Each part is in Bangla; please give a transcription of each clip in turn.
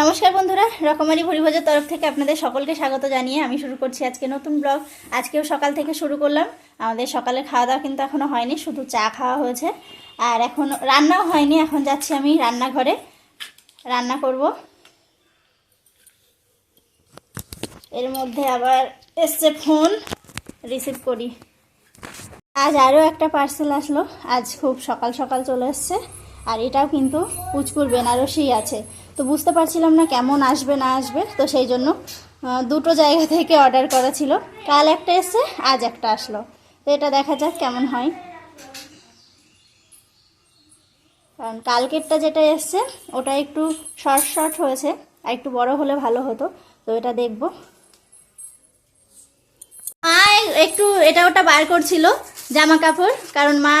নমস্কার বন্ধুরা, রকমারি ভরিভোজের তরফ থেকে আপনাদের সকলকে স্বাগত জানিয়ে আমি শুরু করছি আজকে নতুন ব্লগ। আজকেও সকাল থেকে শুরু করলাম। আমাদের সকালে খাওয়া দাওয়া কিন্তু এখনও হয়নি, শুধু চা খাওয়া হয়েছে। আর এখন রান্নাও হয়নি, এখন যাচ্ছি আমি রান্নাঘরে। রান্না করব। এর মধ্যে আবার এসছে ফোন রিসিভ করি। আজ আরও একটা পার্সেল আসলো। আজ খুব সকাল সকাল চলে এসছে। আর এটাও কিন্তু পুচকুর বেনারসি আছে। তো বুঝতে পারছিলাম না কেমন আসবে, না আসবে, তো সেই জন্য দুটো জায়গা থেকে অর্ডার করা ছিল। কাল একটা এসছে, আজ একটা আসলো। তো এটা দেখা যাক কেমন হয়। কারণ কালকেরটা যেটা এসছে, ওটা একটু শর্ট শর্ট হয়েছে, আর একটু বড় হলে ভালো হতো। তো এটা দেখব। একটু এটা ওটা বার করছিল। জামা কাপড়, কারণ মা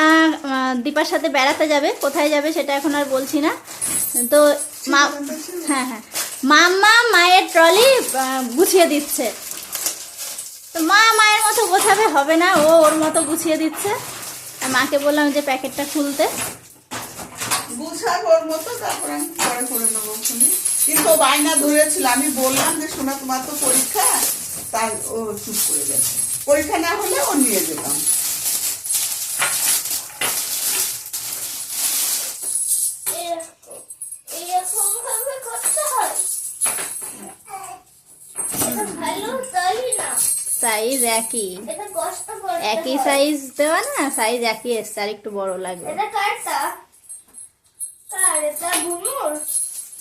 দীপার সাথে বেড়াতে যাবে, কোথায় যাবে সেটা এখন আর বলছি না। তো মা হ্যাঁ হ্যাঁ। মাম্মা মায়ের ট্রলি গুছিয়ে দিচ্ছে। তো মা মায়ের মতো গোছাবে হবে না, ও ওর মতো গুছিয়ে দিচ্ছে। আর মাকে বললাম যে প্যাকেটটা খুলতে। আমি বললাম যে পরীক্ষা। ও পরীক্ষা না হলে ও নিয়ে যেতাম। সাইজ একই। একই সাইজ দেওয়া না? সাইজ একই এসছে আর একটু বড় লাগবে।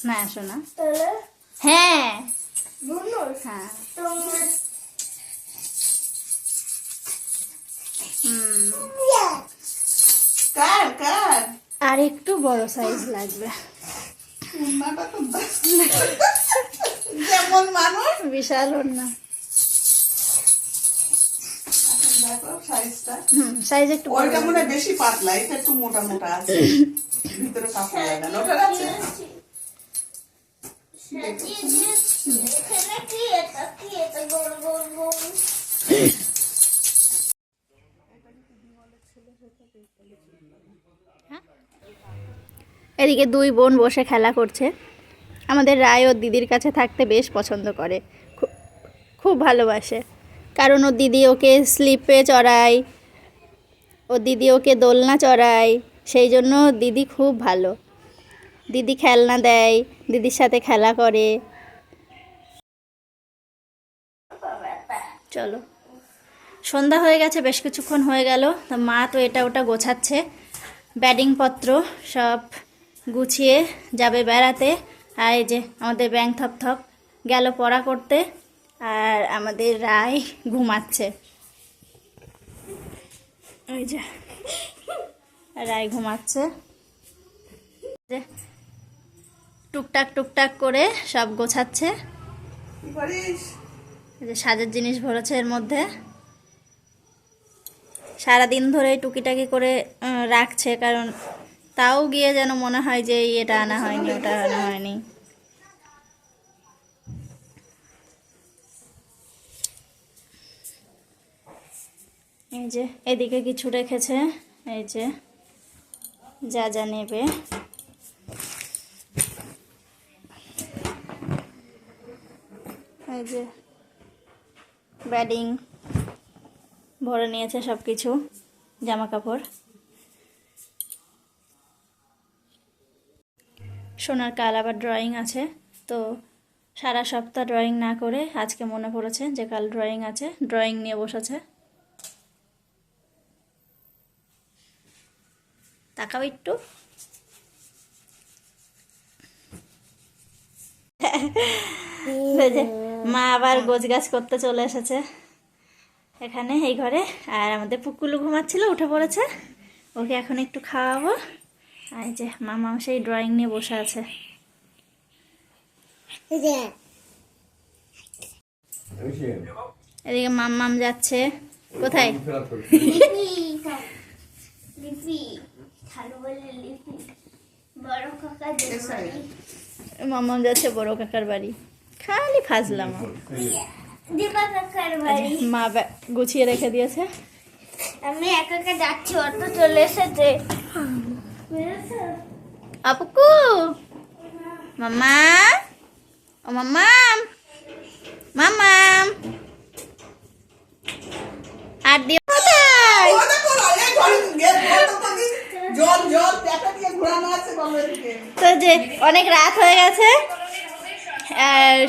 না শোনা। হ্যাঁ। হ্যাঁ। আর একটু বড় সাইজ লাগবে। যেমন মানুষ বিশাল সাইজ একটু ওইটা মনে বেশি পাতলা এটা একটু মোটা মোটা আছে ভিতরে কাপড় লাগানো ওটা আছে। সাজিয়ে দিয়েছি এখানে কি এটা কি এটা গোল গোল গোল এদিকে দুই বোন বসে খেলা করছে। আমাদের রায় ওর দিদির কাছে থাকতে বেশ পছন্দ করে। খুব ভালোবাসে। কারণ ওর দিদি ওকে স্লিপে চড়ায় ওর দিদি ওকে দোলনা চড়ায়, সেই জন্য দিদি খুব ভালো। দিদি খেলনা দেয়, দিদির সাথে খেলা করে। চলো। সন্ধ্যা হয়ে গেছে, বেশ কিছুক্ষণ হয়ে গেল। তো মা তো এটা ওটা গোছাচ্ছে। ব্যাডিংপত্র সব গুছিয়ে যাবে বেড়াতে। আর এই যে আমাদের ব্যাং থপ থপ গেল পড়া করতে আর আমাদের রায় ঘুমাচ্ছে। ওই যে রায় ঘুমাচ্ছে। যে টুকটাক টুকটাক করে সব গোছাচ্ছে। যে সাজের জিনিস ভরেছে এর মধ্যে। সারাদিন ধরে টুকিটাকি করে রাখছে কারণ তাও গিয়ে যেন মনে হয় যে এটা আনা হয়নি, ওটা আনা হয়নি। এই যে, এদিকে কিছু রেখেছে, এই যে, যা যা নেবে। এই যে ব্যাডিং ভরে নিয়েছে সব কিছু জামা কাপড় সোনার কাল আবার ড্রয়িং আছে। তো সারা সপ্তাহ ড্রয়িং না করে আজকে মনে পড়েছে যে কাল ড্রয়িং আছে। ড্রয়িং নিয়ে বসেছে। তাকাও একটু। মা আবার গোছ গাছ করতে চলে এসেছে। এখানে এই ঘরে। আর আমাদের পুকুলু ঘুমাচ্ছিল উঠে পড়েছে। ওকে এখন একটু খাওয়াবো। এই যে মামা সেই ড্রয়িং নিয়ে বসে আছে। এদিকে মাম্মাম যাচ্ছে। কোথায়? মাম্মাম যাচ্ছে বড় কাকার বাড়ি। খালি ফাজলাম। দীপা কাকার বাড়ি। মা গুছিয়ে রেখে দিয়েছে। আমি একা একা যাচ্ছি অটো চলে এসেছে? আপুকু মামা ও মাম্মাম মাম্মাম আর দিও কোথায় তো যে অনেক রাত হয়ে গেছে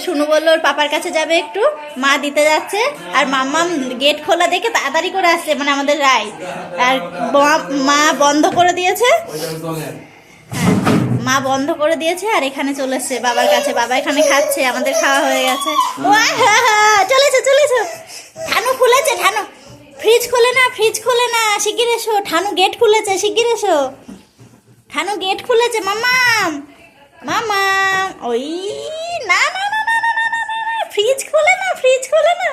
শুনু বলল ওর পাপার কাছে যাবে একটু। মা দিতে যাচ্ছে। আর মাম্মাম গেট খোলা দেখে তাড়াতাড়ি করে আসছে মানে আমাদের রায়। আর মা- বন্ধ করে দিয়েছে। হ্যাঁ, মা বন্ধ করে দিয়েছে আর এখানে চলে এসছে বাবার কাছে। বাবা এখানে খাচ্ছে আমাদের খাওয়া হয়ে গেছে। চলেছে চলেছে। ঠানু খুলেছে ঠানু। ফ্রিজ খোলে না ফ্রিজ খোলে না শিগগির এসো। ঠানু গেট খুলেছে শিগগির এসো। ঠানু গেট খুলেছে মামাম মামাম ওই ফ্রিজ খোলে না ফ্রিজ খোলে না?